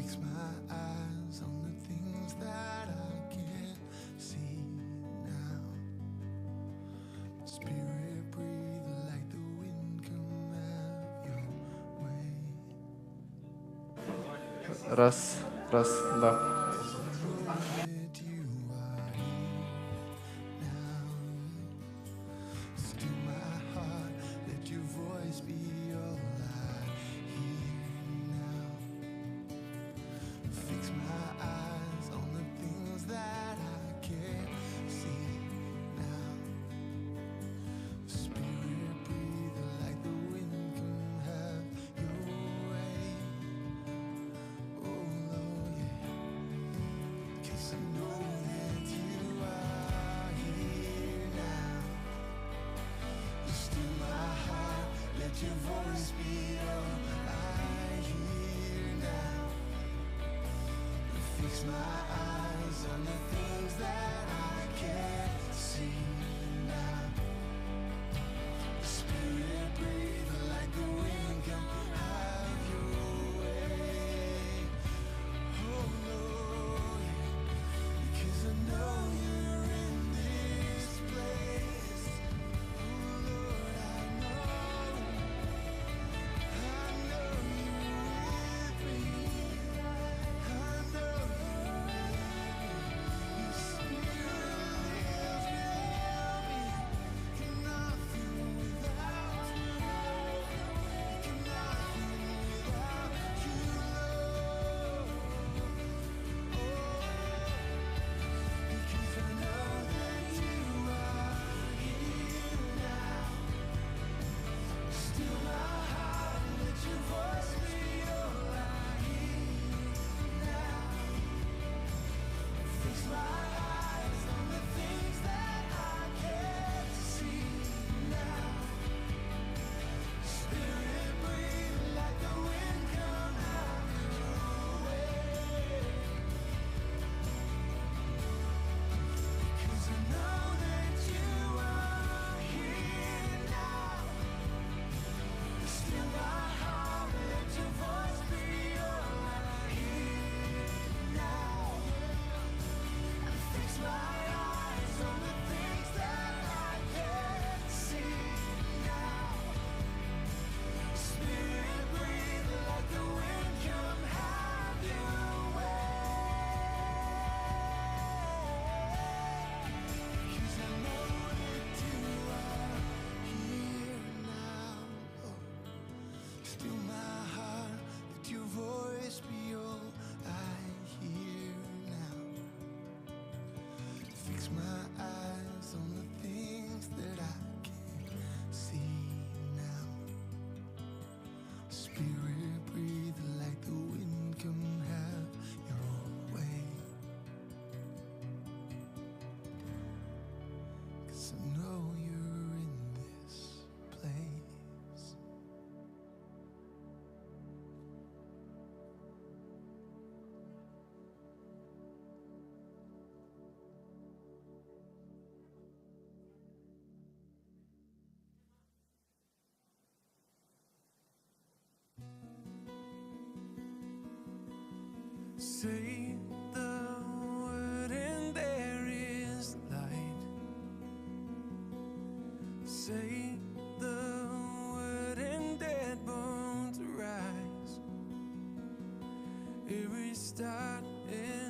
fix my eyes on the things that I can't see now. Spirit, breathe, the wind come out your way. Раз, раз. smile. makes my Say the word and there is light. Say the word and dead bones rise. Every start is.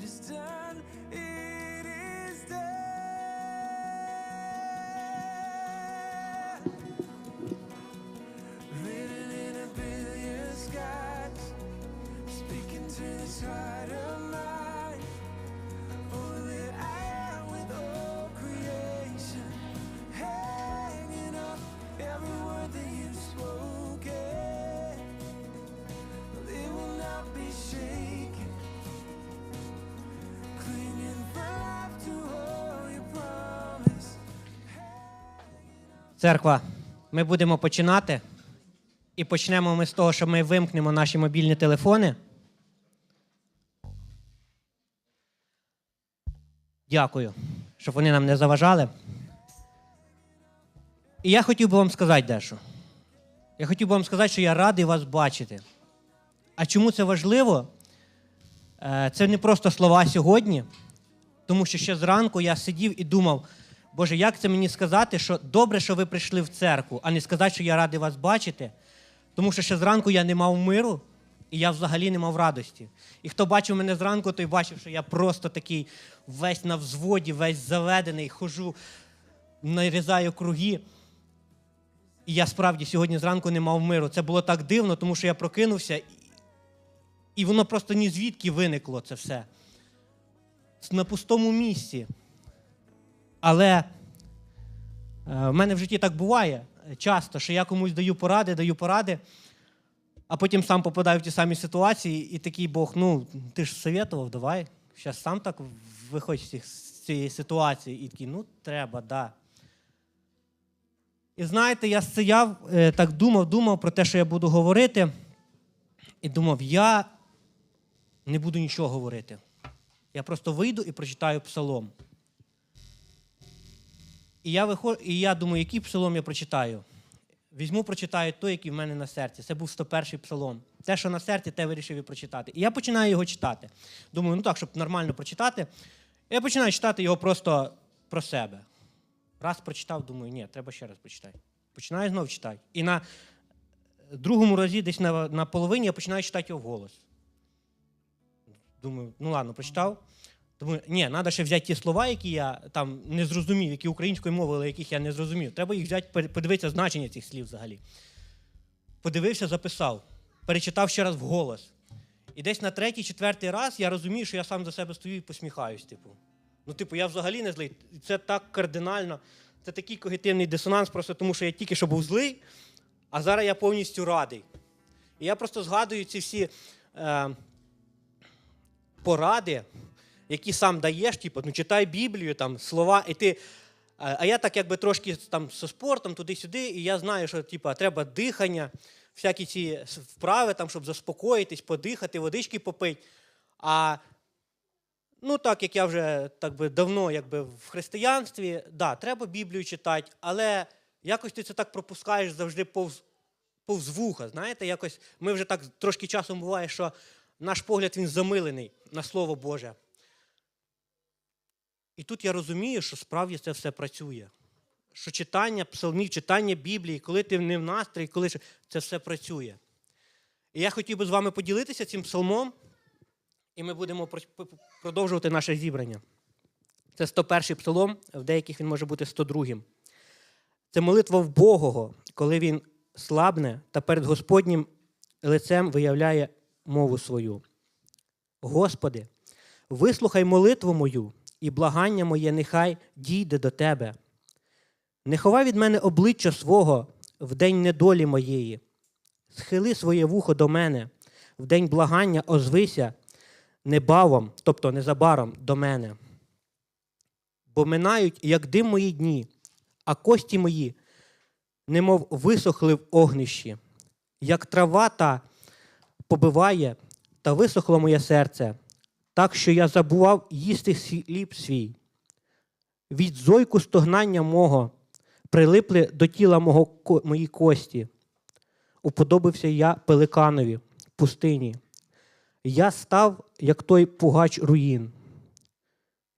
to done. Церква, ми будемо починати. І почнемо ми з того, що ми вимкнемо наші мобільні телефони. Дякую, щоб вони нам не заважали. І я хотів би вам сказати дещо. Я хотів би вам сказати, що я радий вас бачити. А чому це важливо? Е, Це не просто слова сьогодні, тому що ще зранку я сидів і думав, Боже, як це мені сказати, що добре, що ви прийшли в церкву, а не сказати, що я радий вас бачити. Тому що ще зранку я не мав миру, і я взагалі не мав радості. І хто бачив мене зранку, той бачив, що я просто такий весь на взводі, весь заведений, хожу, нарізаю круги. І я справді сьогодні зранку не мав миру. Це було так дивно, тому що я прокинувся, і- воно просто ні звідки виникло це все. На пустому місці. Але е, в мене в житті так буває е, часто, що я комусь даю поради, даю поради, а потім сам попадаю в ті самі ситуації, і такий Бог, ну, ти ж советував, давай, зараз сам так виходь з цієї ситуації. І такий, ну, треба, да. І знаєте, я стояв, е, так думав, думав про те, що я буду говорити, і думав, я не буду нічого говорити. Я просто вийду і прочитаю псалом. І я, виход... і я думаю, який псалом я прочитаю. Візьму, прочитаю той, який в мене на серці. Це був 101-й псалом. Те, що на серці, те вирішив і прочитати. І я починаю його читати. Думаю, ну так, щоб нормально прочитати. Я починаю читати його просто про себе. Раз прочитав, думаю, ні, треба ще раз прочитати. Починаю знову читати. І на другому разі, десь на, на половині, я починаю читати його вголос. Думаю, ну ладно, прочитав. Думаю, ні, треба ще взяти ті слова, які я там не зрозумів, які українською мовою, але яких я не зрозумів. Треба їх взяти, подивитися значення цих слів взагалі. Подивився, записав, перечитав ще раз вголос. І десь на третій, четвертий раз я розумію, що я сам за себе стою і посміхаюсь. Типу. Ну, типу, я взагалі не злий. Це так кардинально. Це такий когітивний дисонанс, просто тому що я тільки що був злий, а зараз я повністю радий. І я просто згадую ці всі е, поради, які сам даєш, типу, ну читай Біблію, там слова, і ти. А а я так якби трошки там зі спортом туди-сюди, і я знаю, що типу, треба дихання, всякі ці вправи, там, щоб заспокоїтись, подихати, водички попити. А ну, так як я вже так би давно якби, в християнстві, да, треба Біблію читати, але якось ти це так пропускаєш завжди повз, повз вуха. Знаєте, якось ми вже так трошки часом буває, що наш погляд він замилений на Слово Боже. І тут я розумію, що справді це все працює. Що читання псалмів, читання Біблії, коли ти не в настрої, коли це все працює. І я хотів би з вами поділитися цим псалмом, і ми будемо продовжувати наше зібрання. Це 101-й псалом, в деяких він може бути 102-м. Це молитва в Богого, коли він слабне та перед Господнім лицем виявляє мову свою. Господи, вислухай молитву мою, і благання моє нехай дійде до Тебе. Не ховай від мене обличчя свого в день недолі моєї. Схили своє вухо до мене, в день благання озвися небавом, тобто незабаром до мене. Бо минають, як дим мої дні, а кості мої, немов висохли в огнищі, як трава та побиває, та висохло моє серце, так що я забував їсти хліб свій. Від зойку стогнання мого прилипли до тіла мого мої кості. Уподобився я пеликанові пустині. Я став, як той пугач руїн.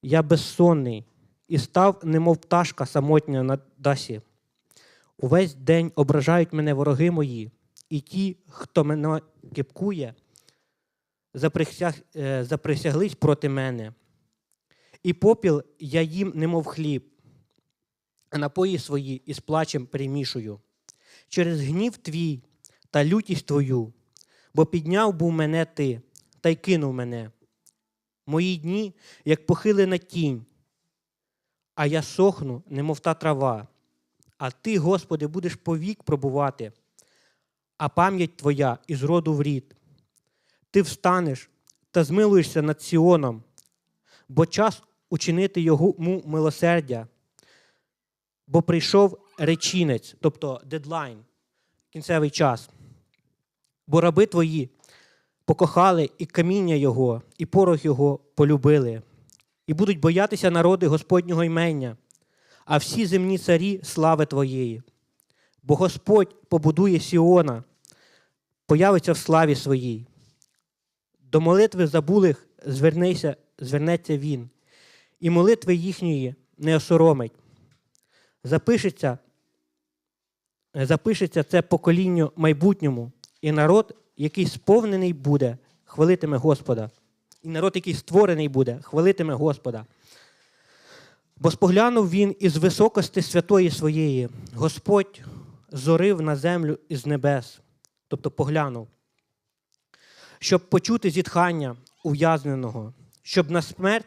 Я безсонний і став, немов пташка самотня на дасі. Увесь день ображають мене вороги мої, і ті, хто мене кипкує, заприсяг, е, заприсяглись проти мене. І попіл я їм, немов хліб, а напої свої із плачем перемішую. Через гнів твій та лютість твою, бо підняв був мене ти, та й кинув мене. Мої дні, як похилена тінь, а я сохну, немов та трава. А ти, Господи, будеш повік пробувати, а пам'ять Твоя із роду в рід. Ти встанеш та змилуєшся над Сіоном, бо час учинити йому милосердя, бо прийшов речінець, тобто дедлайн, кінцевий час. Бо раби твої покохали і каміння Його, і порох Його полюбили, і будуть боятися народи Господнього імення, а всі земні царі слави Твоєї. Бо Господь побудує Сіона, появиться в славі своїй. До молитви забулих звернися, звернеться Він, і молитви їхньої не осоромить. Запишеться, запишеться це поколінню майбутньому, і народ, який сповнений буде, хвалитиме Господа. І народ, який створений буде, хвалитиме Господа. Бо споглянув він із високости святої своєї, Господь зорив на землю із небес, тобто поглянув, щоб почути зітхання ув'язненого, щоб на смерть,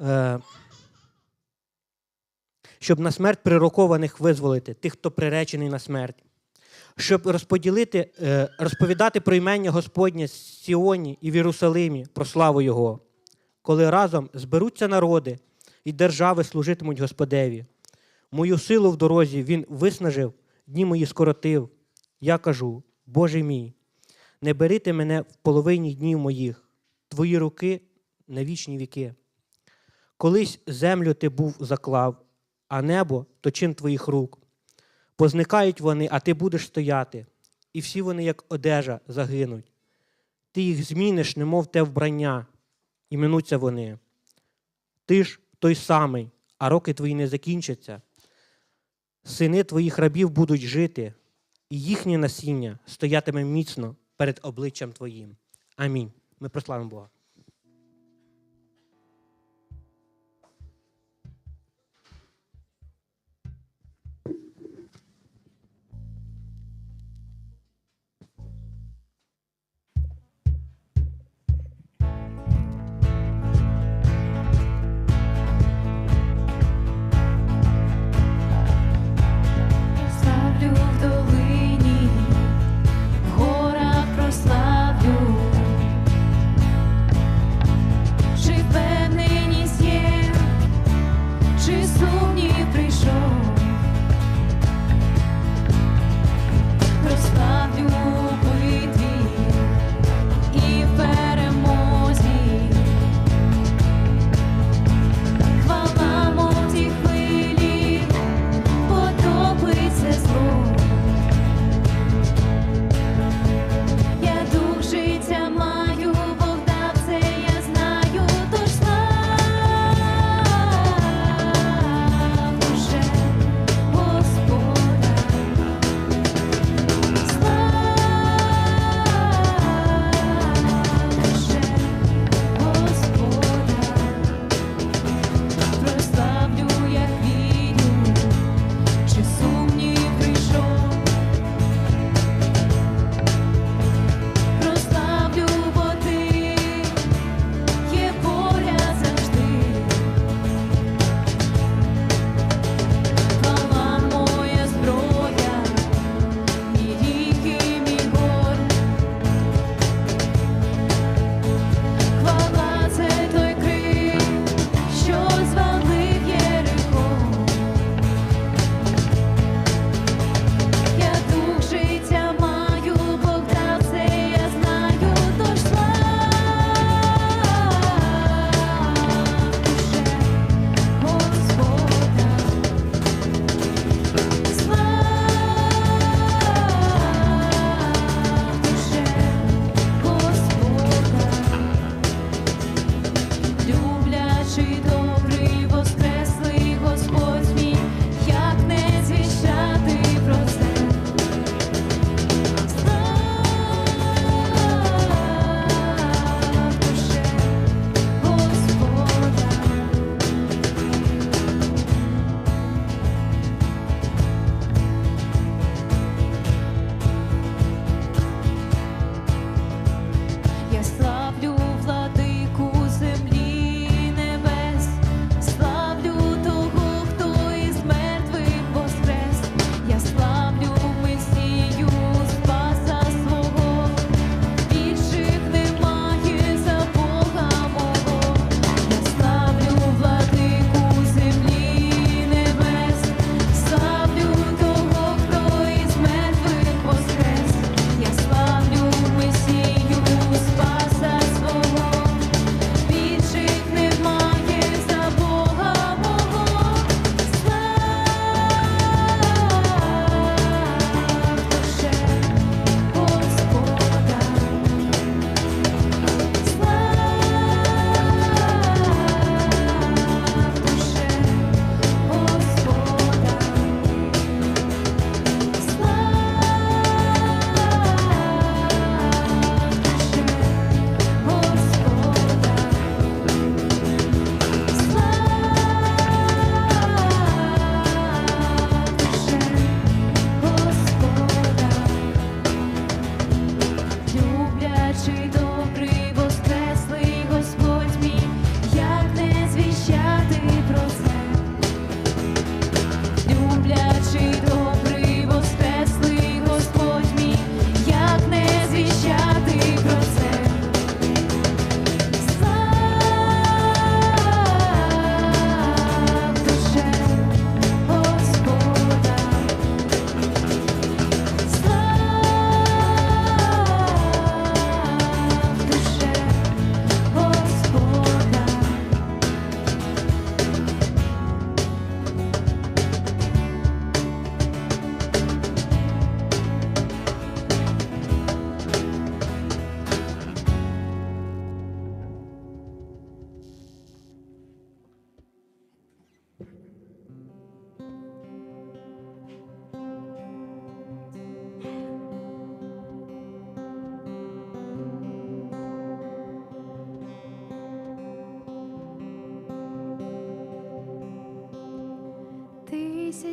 е, щоб на смерть прирокованих визволити, тих, хто приречений на смерть, щоб розподілити, е, розповідати про імення Господнє Сіоні і в Єрусалимі, про славу Його, коли разом зберуться народи і держави служитимуть Господеві. Мою силу в дорозі Він виснажив, дні мої скоротив. Я кажу, Боже мій, не берите мене в половині днів моїх, твої руки на вічні віки. Колись землю ти був заклав, а небо то чин твоїх рук. Позникають вони, а ти будеш стояти, і всі вони, як одежа, загинуть. Ти їх зміниш, немов те вбрання, і минуться вони. Ти ж той самий, а роки твої не закінчаться. Сини твоїх рабів будуть жити, і їхнє насіння стоятиме міцно перед обличчям Твоїм. Амінь. Ми прославимо Бога.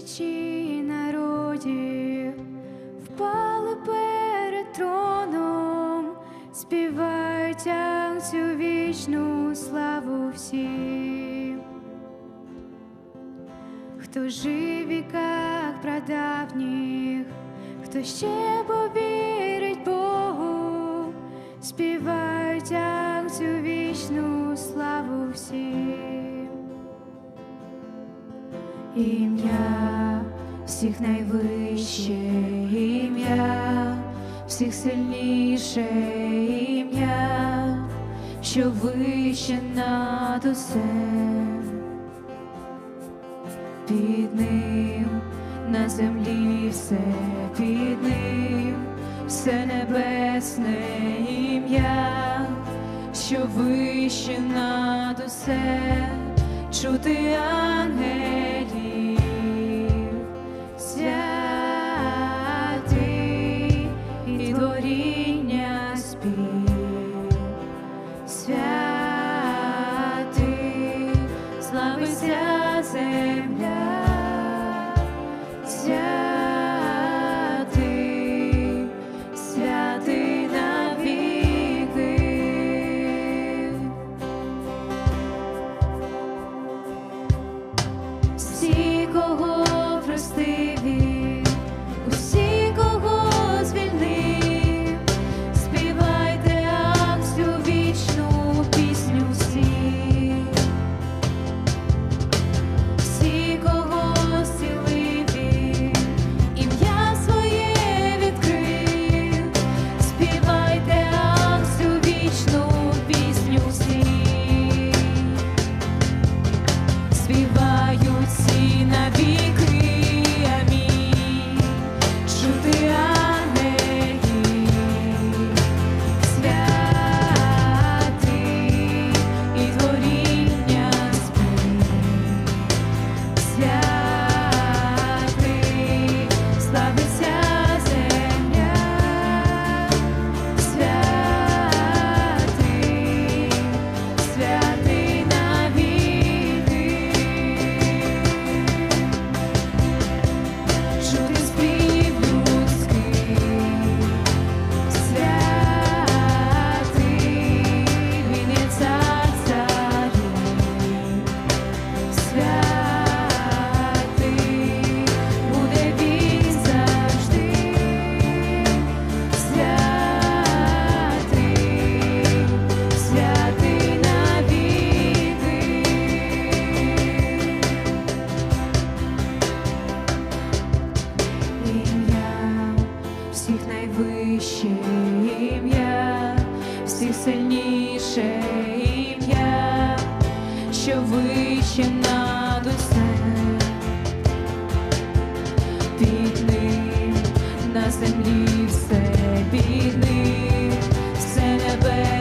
тисячі народів впали перед троном, співають цю вічну славу всім, хто жив віках прадавніх, хто ще повірить Богу, співає. ім'я, всіх найвище ім'я, всіх сильніше ім'я, що вище над усе, під ним на землі все під ним, все небесне ім'я, що вище над усе. Чути ангел there.